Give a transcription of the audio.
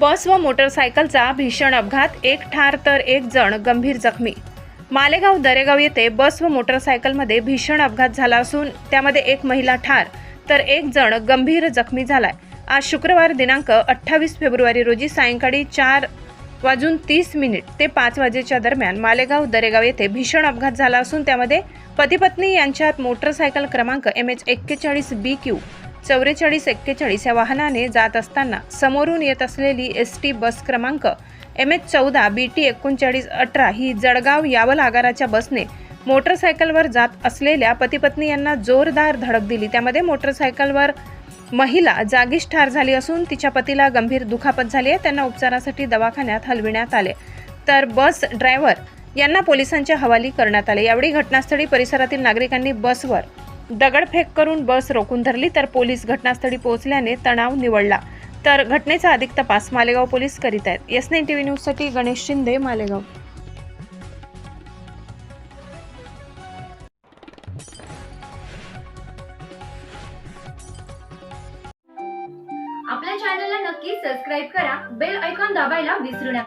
बस व मोटरसायकलचा भीषण अपघात एक ठार तर एक जण गंभीर जखमी. मालेगाव दरेगाव येथे बस व मोटरसायकलमध्ये भीषण अपघात झाला असून त्यामध्ये एक महिला ठार तर एक जण गंभीर जखमी झालाय. आज शुक्रवार दिनांक अठ्ठावीस फेब्रुवारी रोजी सायंकाळी चार वाजून तीस मिनिट ते पाच वाजेच्या दरम्यान मालेगाव दरेगाव येथे भीषण अपघात झाला असून त्यामध्ये पती पत्नी यांच्यात मोटरसायकल क्रमांक एम एच एक्केचाळीस बी क्यू चौवेचाळीस एक्केचाळीस या वाहनाने जात असताना समोरून येत असलेली एस टी बस क्रमांक एम एच चौदा बी टी एकोणचाळीस अठरा ही जळगाव यावल आगाराच्या बसने मोटरसायकलवर जात असलेल्या पतीपत्नी यांना जोरदार धडक दिली. त्यामध्ये मोटरसायकलवर महिला जागीच ठार झाली असून तिच्या पतीला गंभीर दुखापत झाली आहे. त्यांना उपचारासाठी दवाखान्यात हलविण्यात आले. तर बस ड्रायव्हर यांना पोलिसांच्या हवाली करण्यात आले. यावेळी घटनास्थळी परिसरातील नागरिकांनी बसवर दगडफेक करून बस रोखून धरली तर पोलीस घटनास्थळी पोहोचल्याने तणाव निवडला. तर घटनेचा अधिक तपास मालेगाव पोलीस करीत आहेत. एस नाईन टी व्ही न्यूजसाठी गणेश शिंदे मालेगाव. आपल्या चॅनलला नक्की सबस्क्राईब करा. बेल ऐकॉन दाबायला विसरू नका.